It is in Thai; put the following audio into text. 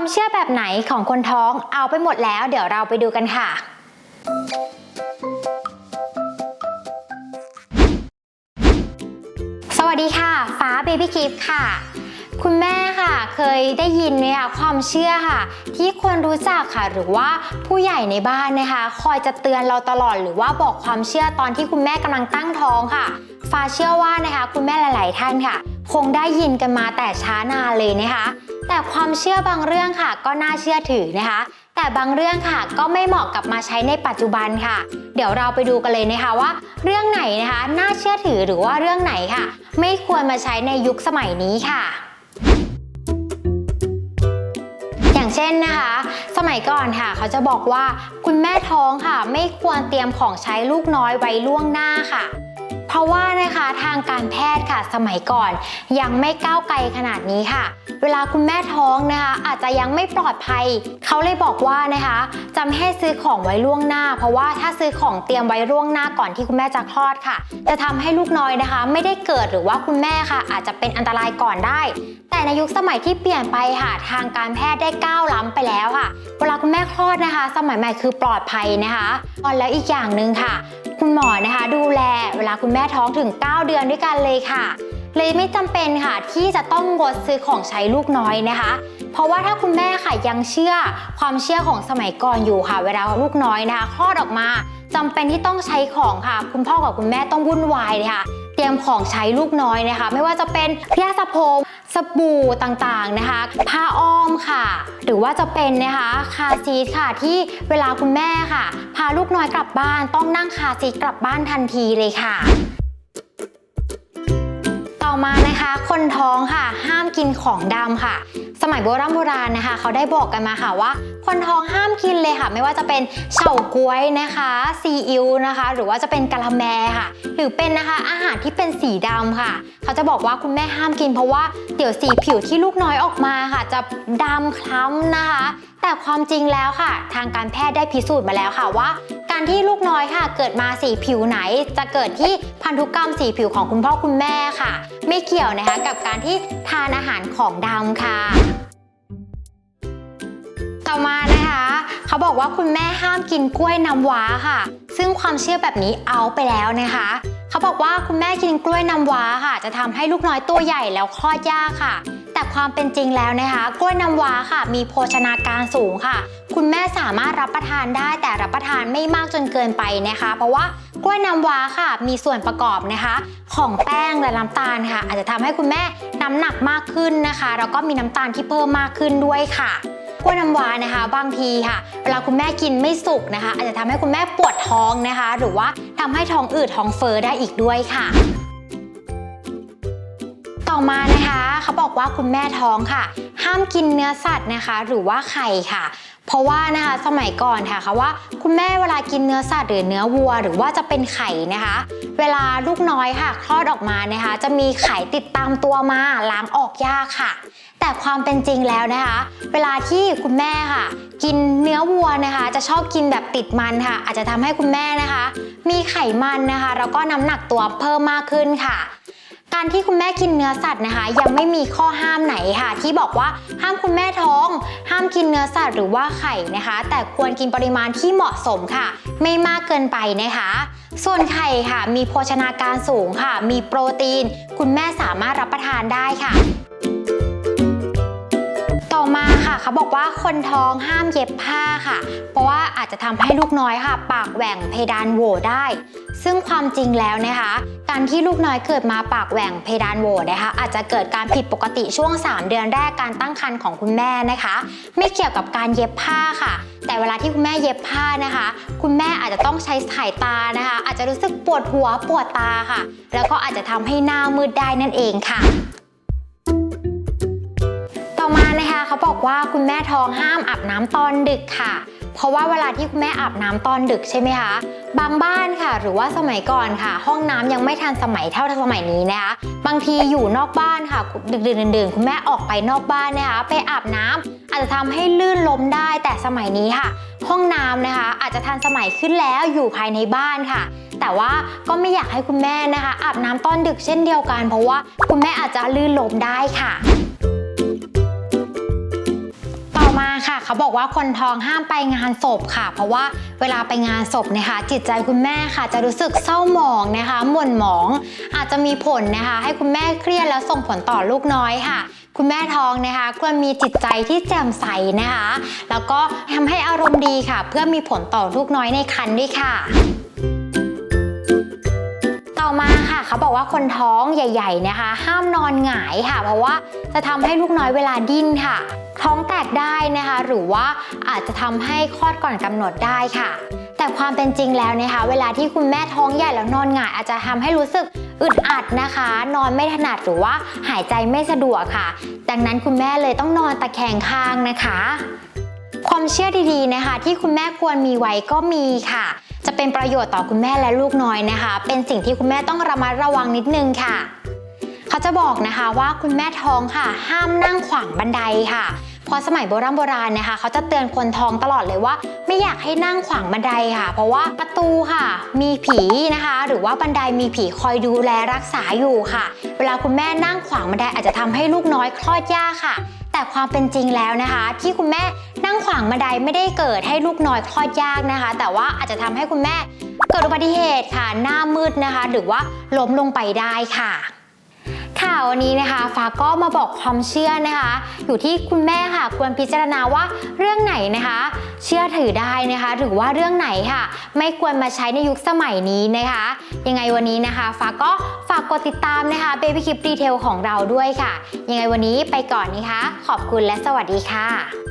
ความเชื่อแบบไหนของคนท้องเอาไปหมดแล้ว เดี๋ยวเราไปดูกันค่ะ สวัสดีค่ะ ฟ้าเบบี้กิฟค่ะ คุณแม่ค่ะเคยได้ยินไหมคะความเชื่อค่ะ ที่ควรรู้จักค่ะ หรือว่าผู้ใหญ่ในบ้านนะคะ คอยจะเตือนเราตลอดหรือว่าบอกความเชื่อตอนที่คุณแม่กำลังตั้งท้องค่ะ ฟ้าเชื่อว่านะคะ คุณแม่หลาย ๆ ท่านค่ะ คงได้ยินกันมาแต่ช้านานเลยนะคะ แต่ความเชื่อบางเรื่องค่ะ ก็น่าเชื่อถือนะคะ แต่บางเรื่องค่ะก็ไม่เหมาะกับมาใช้ในปัจจุบันค่ะ เดี๋ยวเราไปดูกันเลยนะคะว่า เรื่องไหนนะคะน่าเชื่อถือหรือว่าเรื่องไหนค่ะ ไม่ควรมาใช้ในยุคสมัยนี้ค่ะอย่างเช่นนะคะ สมัยก่อนค่ะเขาจะบอกว่าคุณแม่ท้องค่ะ ไม่ควรเตรียมของใช้ลูกน้อยไว้ล่วงหน้าค่ะ เพราะว่านะคะทางการแพทย์ค่ะสมัยก่อน ยังไม่ก้าวไกลขนาดนี้ค่ะ เวลาคุณแม่ท้องนะคะ อาจจะยังไม่ปลอดภัย เขาเลยบอกว่านะคะจะไม่ให้ซื้อของไว้ล่วงหน้า เพราะว่าถ้าซื้อของเตรียมไว้ล่วงหน้าก่อนที่คุณแม่จะคลอดค่ะ จะทำให้ลูกน้อยนะคะ ไม่ได้เกิดหรือว่าคุณแม่ค่ะ อาจจะเป็นอันตรายก่อนได้ แต่ในยุคสมัยที่เปลี่ยนไปค่ะ ทางการแพทย์ได้ก้าวล้ำไปแล้วค่ะ เวลาคุณแม่คลอดนะคะ สมัยใหม่คือปลอดภัยนะคะแล้วอีกอย่างหนึ่งค่ะ คุณหมอนะคะ ดูแลเวลาคุณแม่ท้องถึง 9 เดือนด้วยกันเลยค่ะ เลยไม่จำเป็นค่ะที่จะต้องงดซื้อของใช้ลูกน้อยนะคะ เพราะว่าถ้าคุณแม่ค่ะยังเชื่อความเชื่อของสมัยก่อนอยู่ค่ะ เวลาลูกน้อยนะคะคลอดออกมาจำเป็นที่ต้องใช้ของค่ะ คุณพ่อกับคุณแม่ต้องวุ่นวายเลยค่ะ เตรียมของใช้ลูกน้อยนะคะ ไม่ว่าจะเป็นยาสระผม สบู่ต่างๆนะคะ ผ้าอ้อมค่ะ หรือว่าจะเป็นนะคะคาซีทค่ะที่เวลาคุณแม่ค่ะ พาลูกน้อยกลับบ้านต้องนั่งคาซีทกลับบ้านทันทีเลยค่ะ มานะคะ คนท้องค่ะ ห้ามกินของดำค่ะ สมัยโบราณโบราณนะคะ เขาได้บอกกันมาค่ะว่า คนท้องห้ามกินเลยค่ะ ไม่ว่าจะเป็นเฉาก๊วยนะคะซีอิ๊วนะคะ หรือว่าจะเป็นกะละแมค่ะ หรือเป็นนะคะอาหารที่เป็นสีดำค่ะ เขาจะบอกว่าคุณแม่ห้ามกิน เพราะว่าเดี๋ยวสีผิวที่ลูกน้อยออกมาค่ะ จะดำคล้ำนะคะ แต่ความจริงแล้วค่ะ ทางการแพทย์ได้พิสูจน์มาแล้วค่ะว่า การที่ลูกน้อยค่ะ เกิดมาสีผิวไหน จะเกิดที่พันธุกรรมสีผิวของคุณพ่อคุณแม่ค่ะ ไม่เกี่ยวนะคะกับการที่ทานอาหารของดำค่ะ ต่อมานะคะ เขาบอกว่าคุณแม่ห้ามกินกล้วยน้ำว้าค่ะ ซึ่งความเชื่อแบบนี้เอาไปแล้วนะคะเขาบอกว่าคุณแม่กินกล้วยน้ำว้าค่ะ จะทำให้ลูกน้อยตัวใหญ่แล้วคลอดยากค่ะ แต่ความเป็นจริงแล้วนะคะกล้วยน้ำว้าค่ะ มีโภชนาการสูงค่ะ คุณแม่สามารถรับประทานได้แต่รับประทานไม่มากจนเกินไปนะคะ เพราะว่ากล้วยน้ำว้าค่ะมีส่วนประกอบนะคะ ของแป้งและน้ำตาลค่ะ อาจจะทำให้คุณแม่น้ำหนักมากขึ้นนะคะแล้วก็มีน้ำตาลที่เพิ่มมากขึ้นด้วยค่ะกล้วยน้ำว้านะคะ บางทีค่ะ เวลาคุณแม่กินไม่สุกนะคะ อาจจะทำให้คุณแม่ปวดท้องนะคะ หรือว่าทำให้ท้องอืดท้องเฟ้อได้อีกด้วยค่ะ อมานะคะ เขาบอกว่าคุณแม่ท้องค่ะ ห้ามกินเนื้อสัตว์นะคะ หรือว่าไข่ค่ะ เพราะว่านะคะสมัยก่อนค่ะเขาว่าคุณแม่เวลากินเนื้อสัตว์หรือเนื้อวัว หรือว่าจะเป็นไข่นะคะ เวลาลูกน้อยค่ะคลอดออกมานะคะ จะมีไข่ติดตามตัวมาล้างออกยากค่ะ แต่ความเป็นจริงแล้วนะคะ เวลาที่คุณแม่ค่ะ กินเนื้อวัวนะคะ จะชอบกินแบบติดมันค่ะ อาจจะทำให้คุณแม่นะคะ มีไขมันนะคะแล้วก็น้ำหนักตัวเพิ่มมากขึ้นค่ะ การที่คุณแม่กินเนื้อสัตว์นะคะ ยังไม่มีข้อห้ามไหนค่ะ ที่บอกว่าห้ามคุณแม่ท้อง ห้ามกินเนื้อสัตว์หรือว่าไข่นะคะ แต่ควรกินปริมาณที่เหมาะสมค่ะ ไม่มากเกินไปนะคะ ส่วนไข่ค่ะ มีโภชนาการสูงค่ะ มีโปรตีน คุณแม่สามารถรับประทานได้ค่ะ มาค่ะเขาบอกว่าคนท้องห้ามเย็บผ้าค่ะ เพราะว่าอาจจะทำให้ลูกน้อยค่ะ ปากแหว่งเพดานโหวได้ ซึ่งความจริงแล้วนะคะ การที่ลูกน้อยเกิดมาปากแหว่งเพดานโหวนะคะ อาจจะเกิดการผิดปกติช่วง 3 เดือนแรกการตั้งครรภ์ของคุณแม่นะคะ ไม่เกี่ยวกับการเย็บผ้าค่ะ แต่เวลาที่คุณแม่เย็บผ้านะคะ คุณแม่อาจจะต้องใช้สายตานะคะ อาจจะรู้สึกปวดหัวปวดตาค่ะ แล้วก็อาจจะทำให้หน้ามืดได้นั่นเองค่ะ เขาบอกว่าคุณแม่ท้องห้ามอาบน้ำตอนดึกค่ะ เพราะว่าเวลาที่คุณแม่อาบน้ำตอนดึกใช่ไหมคะ บางบ้านค่ะ หรือว่าสมัยก่อนค่ะ ห้องน้ำยังไม่ทันสมัยเท่าสมัยนี้นะคะ บางทีอยู่นอกบ้านค่ะ ดึกๆดื่นๆคุณแม่ออกไปนอกบ้านนะคะ ไปอาบน้ำอาจจะทำให้ลื่นล้มได้ แต่สมัยนี้ค่ะ ห้องน้ำนะคะ อาจจะทันสมัยขึ้นแล้วอยู่ภายในบ้านค่ะแต่ว่าก็ไม่อยากให้คุณแม่นะคะ อาบน้ำตอนดึกเช่นเดียวกัน เพราะว่าคุณแม่อาจจะลื่นล้มได้ค่ะ เขาบอกว่าคนท้องห้ามไปงานศพค่ะ เพราะว่าเวลาไปงานศพนะคะ จิตใจคุณแม่ค่ะ จะรู้สึกเศร้าหมองนะคะหม่นหมอง อาจจะมีผลนะคะ ให้คุณแม่เครียดแล้วส่งผลต่อลูกน้อยค่ะคุณแม่ท้องนะคะควรมีจิตใจที่แจ่มใสนะคะ แล้วก็ทำให้อารมณ์ดีค่ะ เพื่อมีผลต่อลูกน้อยในครรภ์ด้วยค่ะ ต่อมาค่ะ เขาบอกว่าคนท้องใหญ่ๆนะคะ ห้ามนอนหงายค่ะ เพราะว่าจะทำให้ลูกน้อยเวลาดิ้นค่ะ ท้องแตกได้นะคะ หรือว่าอาจจะทำให้คลอดก่อนกำหนดได้ค่ะ แต่ความเป็นจริงแล้วนะคะ เวลาที่คุณแม่ท้องใหญ่แล้วนอนหงาย อาจจะทำให้รู้สึกอึดอัดนะคะ นอนไม่ถนัดหรือว่าหายใจไม่สะดวกค่ะ ดังนั้นคุณแม่เลยต้องนอนตะแคงข้างนะคะ ความเชื่อดีๆนะคะ ที่คุณแม่ควรมีไว้ก็มีค่ะ จะเป็นประโยชน์ต่อคุณแม่และลูกน้อยนะคะ เป็นสิ่งที่คุณแม่ต้องระมัดระวังนิดนึงค่ะ เขาจะบอกนะคะว่าคุณแม่ท้องค่ะ ห้ามนั่งขวางบันไดค่ะเพราะสมัยโบราณโบราณนะคะ เขาจะเตือนคนท้องตลอดเลยว่า ไม่อยากให้นั่งขวางบันไดค่ะ เพราะว่าประตูค่ะ มีผีนะคะ หรือว่าบันไดมีผีคอยดูแลรักษาอยู่ค่ะ เวลาคุณแม่นั่งขวางบันไดอาจจะทำให้ลูกน้อยคลอดยากค่ะ แต่ความเป็นจริงแล้วนะคะ ที่คุณแม่นั่งขวางบันไดไม่ได้เกิดให้ลูกน้อยคลอดยากนะคะ แต่ว่าอาจจะทำให้คุณแม่เกิดอุบัติเหตุค่ะหน้ามืดนะคะ หรือว่าล้มลงไปได้ค่ะ ค่ะวันนี้นะคะฟ้าก็มาบอกความเชื่อนะคะ อยู่ที่คุณแม่ค่ะ ควรพิจารณาว่าเรื่องไหนนะคะ เชื่อถือได้นะคะหรือว่าเรื่องไหนค่ะ ไม่ควรมาใช้ในยุคสมัยนี้นะคะ ยังไงวันนี้นะคะฟ้าก็ฝากกดติดตามนะคะ Baby Clip Detail ของเราด้วยค่ะ ยังไงวันนี้ไปก่อนนะคะ ขอบคุณและสวัสดีค่ะ